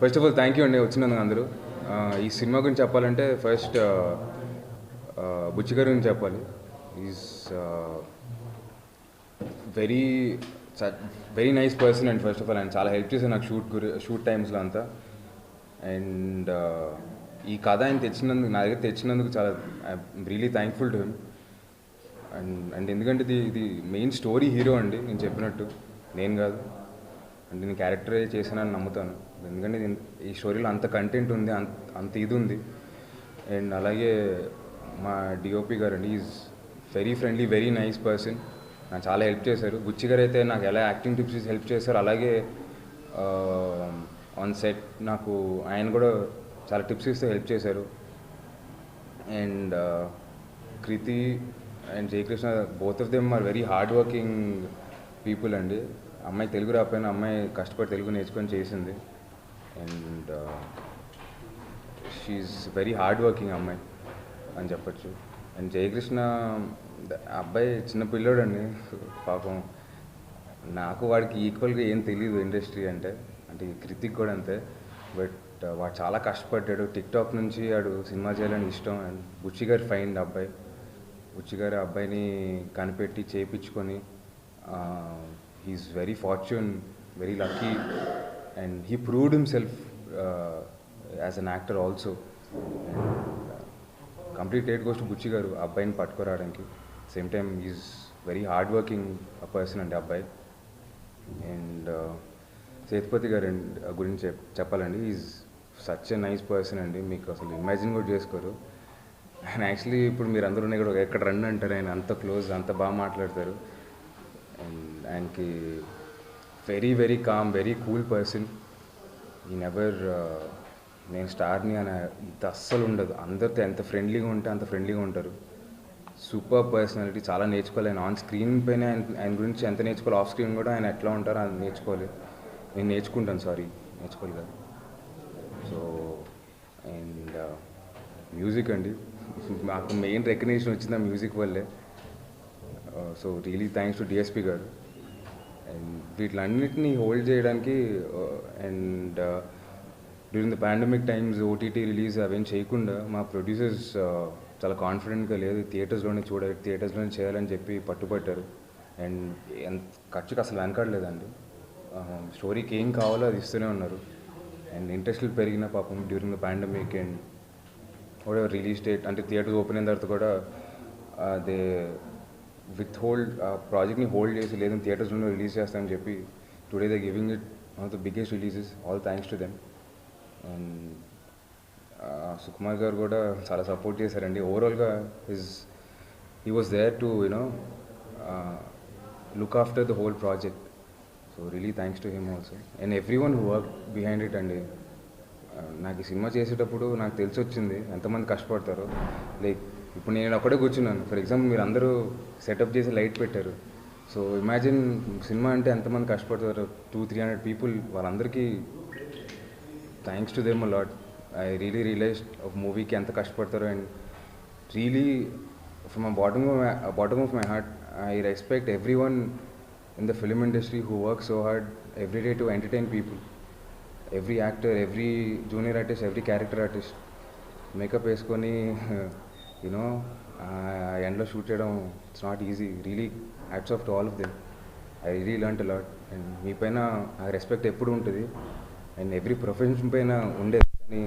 First of all thank you అండి వచ్చినందుకు అందరూ. ఈ సినిమా గురించి చెప్పాలంటే ఫస్ట్ బుచ్చి గారి గురించి చెప్పాలి. Is very very nice person and first of all ఆయన చాలా హెల్ప్ చేశారు నాకు షూట్ గురి షూట్ టైమ్స్లో అంతా. అండ్ ఈ కథ ఆయన తెచ్చినందుకు నా దగ్గర తెచ్చినందుకు చాలా I'm really thankful to him and and ఎందుకంటే ఇది ఇది మెయిన్ స్టోరీ హీరో అండి నేను చెప్పినట్టు. నేను కాదు. అంటే నేను క్యారెక్టరే చేశానని నమ్ముతాను. ఎందుకంటే ఈ స్టోరీలో అంత కంటెంట్ ఉంది అంత అంత ఇది ఉంది. అండ్ అలాగే మా డిఓపి గారు అండి is very friendly very nice person నాకు చాలా హెల్ప్ చేశారు. బుచ్చి గారు అయితే నాకు ఎలా యాక్టింగ్ టిప్స్ హెల్ప్ చేశారు అలాగే uh, ఆన్ సెట్ నాకు ఆయన కూడా చాలా టిప్స్ ఇస్తే హెల్ప్ చేశారు. And Kriti and Jayakrishna both of them are very hard working people అండి. అమ్మాయి తెలుగు రాకపోయినా అమ్మాయి కష్టపడి తెలుగు నేర్చుకొని చేసింది. And she's very hard working అమ్మాయి అని చెప్పొచ్చు. అండ్ జయకృష్ణ అబ్బాయి చిన్న పిల్లోడు అండి పాపం నాకు వాడికి ఈక్వల్గా ఏం తెలియదు ఇండస్ట్రీ అంటే అంటే కృతిక్ కూడా అంతే. బట్ uh, వాడు చాలా కష్టపడ్డాడు. టిక్టాక్ నుంచి వాడు సినిమా చేయాలని ఇష్టం. అండ్ బుచ్చి గారు ఫైండ్ అబ్బాయి. బుచ్చి గారు అబ్బాయిని కనిపెట్టి చేయించుకొని he's very fortune very lucky and he proved himself as an actor also complete it goes to Buchi గారు అబ్బాయిని పట్టుకురావడానికి. Same time is very hard working person అండి ఆ అబ్బాయి uh, అండ్ సేతుపతి గారు గురించి చెప్ చెప్పాలండి. Is such a nice person అండి. మీకు అసలు ఇమాజిన్ కూడా చేసుకోరు. ఆయన యాక్చువల్లీ ఇప్పుడు మీరు అందరూ ఉన్నాయి కూడా ఎక్కడ రండి అంటారు ఆయన? అంత క్లోజ్ అంత బాగా మాట్లాడతారు. అండ్ ఆయనకి very very calm very cool person ఈ నెవర్ నేను స్టార్ని అని ఇంత అస్సలు ఉండదు. అందరితో ఎంత ఫ్రెండ్లీగా ఉంటే అంత ఫ్రెండ్లీగా ఉంటారు. సూపర్ పర్సనాలిటీ చాలా నేర్చుకోవాలి. ఆయన ఆన్ స్క్రీన్ పైన ఆయన ఆయన గురించి ఎంత నేర్చుకోవాలి? ఆఫ్ స్క్రీన్ కూడా ఆయన ఎట్లా ఉంటారో అది నేర్చుకోవాలి. నేను నేర్చుకుంటాను సారీ నేర్చుకోవాలి కదా. సో అండ్ మ్యూజిక్ అండి. నాకు మెయిన్ రికగ్నేషన్ వచ్చింది ఆ మ్యూజిక్ వల్లే. So really thanks to DSP గారు. అండ్ వీటిలన్నిటిని హోల్డ్ చేయడానికి and during the pandemic times OTT release అవేం చేయకుండా మా ప్రొడ్యూసర్స్ uh, చాలా కాన్ఫిడెంట్గా లేదు. థియేటర్స్లోనే చూడాలి థియేటర్స్లోనే చేయాలని చెప్పి పట్టుబట్టారు. అండ్ ఎంత ఖర్చుకి అసలు వెనకడలేదండి స్టోరీకి uh, ఏం కావాలో అది ఇస్తూనే ఉన్నారు. అండ్ ఇంట్రెస్ట్లు పెరిగిన పాపం డ్యూరింగ్ ద పాండమిక్ అండ్ కూడా రిలీజ్ డేట్ అంటే థియేటర్స్ ఓపెన్ అయిన తర్వాత కూడా అదే విత్ హోల్డ్ ఆ ప్రాజెక్ట్ని హోల్డ్ చేసి లేదని థియేటర్స్లో రిలీజ్ చేస్తామని చెప్పి today they giving it one of the biggest releases all thanks to them. And Sukumar గారు కూడా చాలా సపోర్ట్ చేశారండి. ఓవరాల్గా his he was there to you know look after the whole project. So really thanks to him also. And everyone work behind it అండి. నాకు ఈ cinema చేసేటప్పుడు నాకు తెలిసి వచ్చింది ఎంతమంది కష్టపడతారో. లైక్ ఇప్పుడు నేను ఒక్కడే కూర్చున్నాను. ఫర్ ఎగ్జాంపుల్ మీరు అందరూ సెటప్ చేసి లైట్ పెట్టారు. సో ఇమాజిన్ సినిమా అంటే ఎంతమంది కష్టపడతారు? టూ త్రీ హండ్రెడ్ పీపుల్ వాళ్ళందరికీ thanks to them lot I really realise ఒక మూవీకి ఎంత కష్టపడతారో and really from bottom bottom of my heart I respect everyone in the film industry who work so hard every day to entertain people every actor every junior artist every character artist makeup వేసుకొని you know ఎండ్లో shoot చేయడం it's not easy really hats off to all of them I really learn lot and మీ పైన ఆ respect ఎప్పుడు ఉంటుంది? And every profession పైన ఉండేది కానీ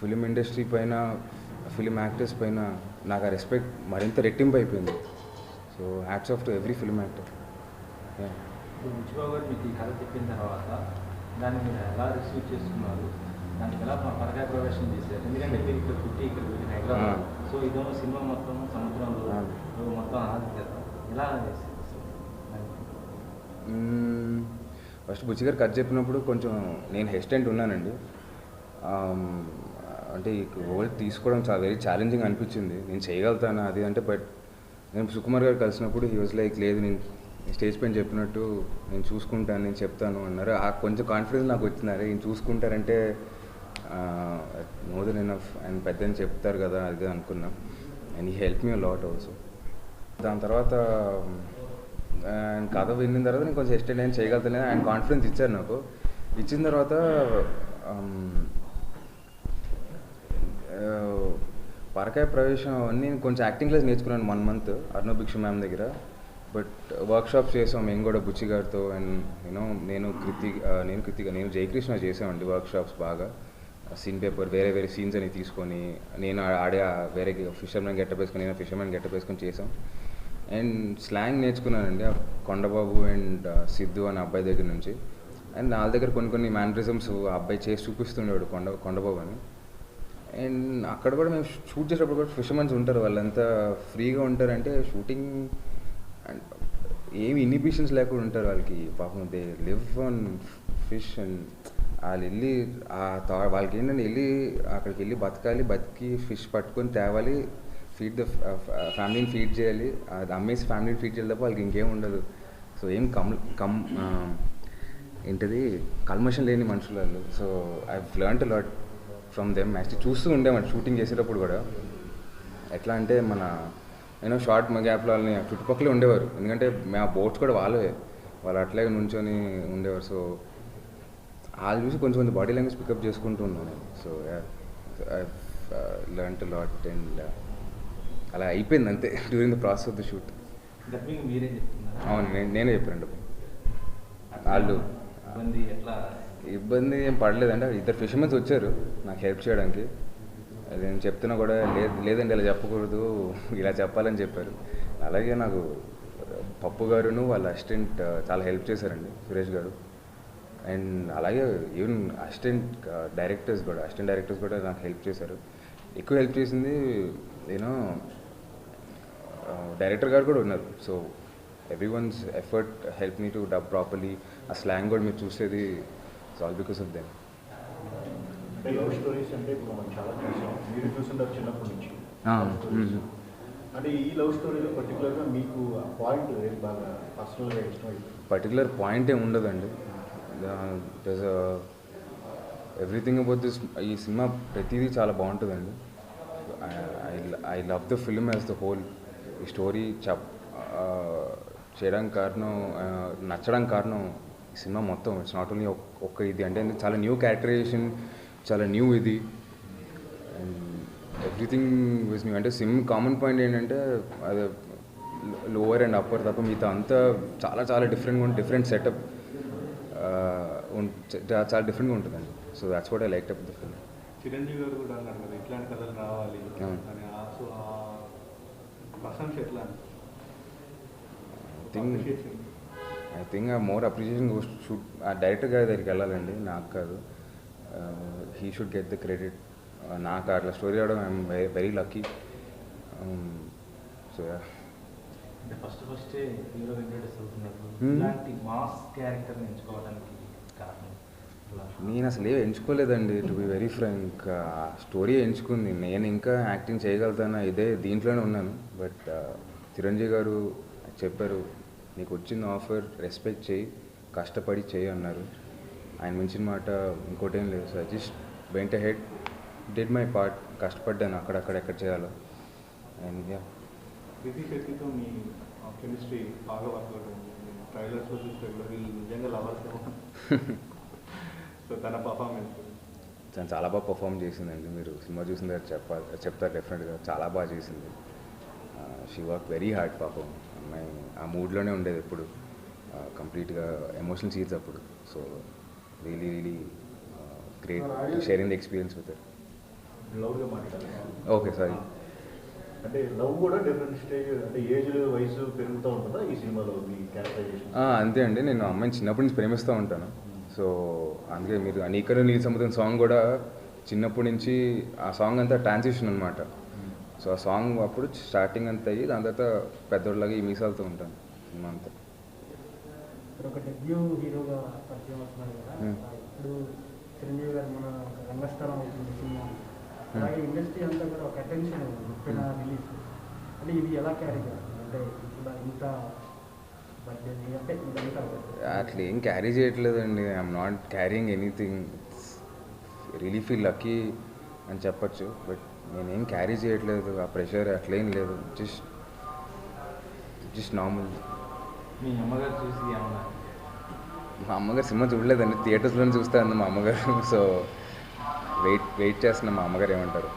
ఫిలిం ఇండస్ట్రీ పైన ఫిలిం యాక్టర్స్ పైన నాకు ఆ రెస్పెక్ట్ మరింత రెట్టింపు అయిపోయింది. So hats off to every film actor ఇప్పుడు గారు మీకు ఈ కథ చెప్పిన తర్వాత దాన్ని మీరు ఎలా రిసీవ్ చేసుకున్నారు? దానికి ఎలా ప్రవేశం చేశారు. ఎందుకంటే మీరు ఇక్కడ పుట్టి ఇక్కడ హైదరాబాద్. సో ఇదేమో సినిమా మొత్తం సముద్రంలో. మొత్తం ఎలా ఫస్ట్ బుచ్చి గారు కట్ చెప్పినప్పుడు కొంచెం నేను హెసిటెంట్ ఉన్నానండి. అంటే ఈ రోల్ తీసుకోవడం చాలా వెరీ ఛాలెంజింగ్ అనిపించింది. నేను చేయగలుగుతాను? అది అంటే బట్ నేను సుకుమార్ గారు కలిసినప్పుడు హీ వాజ్ లైక్ లేదు నేను స్టేజ్ పైన చెప్పినట్టు నేను చూసుకుంటాను నేను చెప్తాను అన్నారు. ఆ కొంచెం కాన్ఫిడెన్స్ నాకు వచ్చింది. అరే ఈయన మోర్ దెన్ ఎనఫ్ ఆయన పెద్ద చెప్తారు కదా అది అనుకున్నాం. అండ్ ఈ హెల్ప్ మీ లాట్ ఆల్సో దాని తర్వాత ఆయన కథ విన్న తర్వాత నేను కొంచెం ఎస్టెండ్ నేను చేయగలుగుతాను ఆయన కాన్ఫిడెన్స్ ఇచ్చారు నాకు. ఇచ్చిన తర్వాత పరకాయ ప్రవేశం అవన్నీ కొంచెం యాక్టింగ్ క్లాస్ నేర్చుకున్నాను one month Arnav Bhikshu ma'am దగ్గర. బట్ వర్క్షాప్స్ చేసాం. మేము కూడా బుచ్చి గారితో. అండ్ యూనో నేను కృతి నేను కృతిక నేను జయకృష్ణ చేసామండి వర్క్షాప్స్ బాగా. సీన్ పేపర్ వేరే వేరే సీన్స్ అని తీసుకొని నేను ఆడే వేరే ఫిషర్మెన్ గెట్టప్ వేసుకొని నేను ఫిషర్మెన్ గెట్టప్ వేసుకొని చేసాం అండ్ స్లాంగ్ నేర్చుకున్నానండి ఆ కొండబాబు అండ్ సిద్ధు అనే అబ్బాయి దగ్గర నుంచి. అండ్ నా దగ్గర కొన్ని కొన్ని మ్యానరిజమ్స్ ఆ అబ్బాయి చేసి చూపిస్తుండేవాడు కొండ కొండబాబు అని. అండ్ అక్కడ కూడా మేము షూట్ చేసేటప్పుడు కూడా ఫిషర్మెన్స్ ఉంటారు వాళ్ళంతా ఫ్రీగా ఉంటారంటే షూటింగ్ అండ్ ఏమి ఇన్హిబిషన్స్ లేకుండా ఉంటారు వాళ్ళకి. పాపం they live on fish and వాళ్ళు వెళ్ళి ఆ వాళ్ళకి ఏంటంటే వెళ్ళి అక్కడికి వెళ్ళి బతకాలి బతికి ఫిష్ పట్టుకొని తేవాలి ఫీడ్ ద ఫ్యామిలీని ఫీడ్ చేయాలి అది అమ్మేసి ఫ్యామిలీని ఫీడ్ చేయాలి తప్ప వాళ్ళకి ఇంకేం ఉండదు. సో ఏం కమ్ కమ్ ఏంటిది? కల్మషన్ లేని మనుషులు వాళ్ళు. So I learn lot from them actually చూస్తూ ఉండేవాడు షూటింగ్ చేసేటప్పుడు కూడా. ఎట్లా అంటే మన నేను షార్ట్ గ్యాప్లో వాళ్ళని చుట్టుపక్కలే ఉండేవారు. ఎందుకంటే మా బోట్స్ కూడా వాళ్ళవే. వాళ్ళు అట్లాగే నుంచొని ఉండేవారు. సో వాళ్ళు చూసి కొంచెం కొంచెం బాడీ లాంగ్వేజ్ పికప్ చేసుకుంటూ ఉన్నాను నేను so I learn to lot and అలా అయిపోయింది అంతే during the process of the shoot అవును నేను నేనే చెప్పాను వాళ్ళు. ఇబ్బంది ఏం పడలేదంటే ఇద్దరు ఫిషర్మెన్స్ వచ్చారు నాకు హెల్ప్ చేయడానికి. అది నేను చెప్తున్నా కూడా లేదు లేదండి ఇలా చెప్పకూడదు ఇలా చెప్పాలని చెప్పారు. అలాగే నాకు పప్పు గారును వాళ్ళ అసిస్టెంట్ చాలా హెల్ప్ చేశారండి సురేష్ గారు. అండ్ అలాగే ఈవెన్ అసిస్టెంట్ డైరెక్టర్స్ కూడా అసిస్టెంట్ డైరెక్టర్స్ కూడా నాకు హెల్ప్ చేశారు. ఎక్కువ హెల్ప్ చేసింది యూనో డైరెక్టర్ గారు కూడా ఉన్నారు. So everyone's effort help me to dub properly ఆ స్లాంగ్ కూడా మీరు చూసేది it's all because of them love stories అంటే ఇప్పుడు మనం చాలా చూసాం. మీరు చూసింటారు చిన్నప్పటి నుంచి. ఆ, Love stories. మ్మ్. అంటే ఈ లవ్ స్టోరీలో పర్టికులర్గా మీకు ఆ పాయింట్ బాగా పర్సనల్గా పర్టికులర్ పాయింట్ ఏమి ఉండదండి. ఎవ్రీథింగ్ అబౌట్ దిస్ ఈ సినిమా ప్రతిదీ చాలా బాగుంటుందండి. I love the film as the whole ఈ స్టోరీ చెప్ చేయడానికి కారణం నచ్చడం నచ్చడానికి కారణం ఈ సినిమా మొత్తం. ఇట్స్ నాట్ ఓన్లీ ఒక్క ఇది. అంటే చాలా న్యూ క్యారెక్టరైజేషన్ చాలా న్యూ ఇది. అండ్ ఎవ్రీథింగ్ విజ్ న్యూ అంటే సిమ్ కామన్ పాయింట్ ఏంటంటే అది లోవర్ అండ్ అప్పర్ తప్ప మిగతా అంతా చాలా చాలా డిఫరెంట్గా ఉంటుంది డిఫరెంట్ సెటప్ చాలా డిఫరెంట్గా ఉంటుందండి so that's what I like up the film Chiranjeevi గారు కూడా అన్నారు కదా ఇట్లాంటి కథలు రావాలి. అని ఆ- సో ప్రశంస ఎట్లా. I think uh more appreciation should ఆ డైరెక్టర్ గారి దగ్గరికి వెళ్ళాలండి నాకు కాదు he should get the credit నాకు అట్లా స్టోరీ రావడం ఐఎమ్ వెరీ లక్కీ సో అంటే ఫస్ట్ ఫస్టే హీరో ఇంట్రడ్యూస్ అవుతున్నారు Hmm. ఇలాంటి మాస్ క్యారెక్టర్ని ఎంచుకోవడానికి. నేను అసలు ఏం ఎంచుకోలేదండి to be very frank story ఎంచుకుంది. నేను ఇంకా యాక్టింగ్ చేయగలుగుతానా? ఇదే దీంట్లోనే ఉన్నాను. బట్ చిరంజీవి గారు చెప్పారు నీకు వచ్చిన ఆఫర్ రెస్పెక్ట్ చేయి కష్టపడి చేయి అన్నారు. ఆయన మించిన మాట ఇంకోటి ఏం లేదు. So I just went ahead did my part కష్టపడ్డాను. అక్కడక్కడ ఎక్కడ చేయాలో. అండ్ యా మీ కెమిస్ట్రీ బాగా వర్కౌట్ ఉంది ట్రైలర్స్లో చూస్తే కూడా వీళ్ళు నిజంగా లవర్స్ సో తన పర్ఫార్మెన్స్ తను చాలా బాగా పర్ఫామ్ చేసిందండి. మీరు సినిమా చూసిన తర్వాత చెప్పాలి చెప్తారు డెఫినెట్గా చాలా బాగా చేసింది. షీ వర్క్ వెరీ హార్డ్ పాపం అమ్మాయి ఆ మూడ్లోనే ఉండేది ఎప్పుడు. కంప్లీట్గా ఎమోషనల్ సీన్స్ అప్పుడు. So really really great sharing the experience with okay sorry అంటే లవ్ కూడా డిఫరెంట్ స్టేజ్ అంటే ఏజ్ వయసు పెరుగుతూ ఉంటుందా ఈ సినిమాలో మీ క్యారెక్టరైజేషన్ అంతే అండి. నేను అమ్మాయిని చిన్నప్పటి నుంచి ప్రేమిస్తూ ఉంటాను. సో అందుకే మీరు అనీకర నీలి సముద్రం సాంగ్ కూడా చిన్నప్పటి నుంచి ఆ సాంగ్ అంతా ట్రాన్సిషన్ అనమాట సో ఆ సాంగ్ అప్పుడు స్టార్టింగ్ అంతా అయ్యి దాని తర్వాత పెద్దోళ్ళగా ఈ మీసాలతో ఉంటాను సినిమా అంతా. అంటే ఇది ఎలా క్యారీ అంటే ఇంత అట్లా ఏం క్యారీ చేయట్లేదండి. I'm not carrying anything really feel lucky అని చెప్పొచ్చు. బట్ నేనేం క్యారీ చేయట్లేదు. ఆ ప్రెషర్ అట్లేం లేదు. జస్ట్ జస్ట్ నార్మల్ మీ అమ్మగారు చూసి ఏమన్నా? మా అమ్మగారు సినిమా చూడలేదండి. థియేటర్స్లోనే చూస్తాను మా అమ్మగారు. సో వెయిట్ వెయిట్ చేస్తున్న మా అమ్మగారు ఏమంటారు?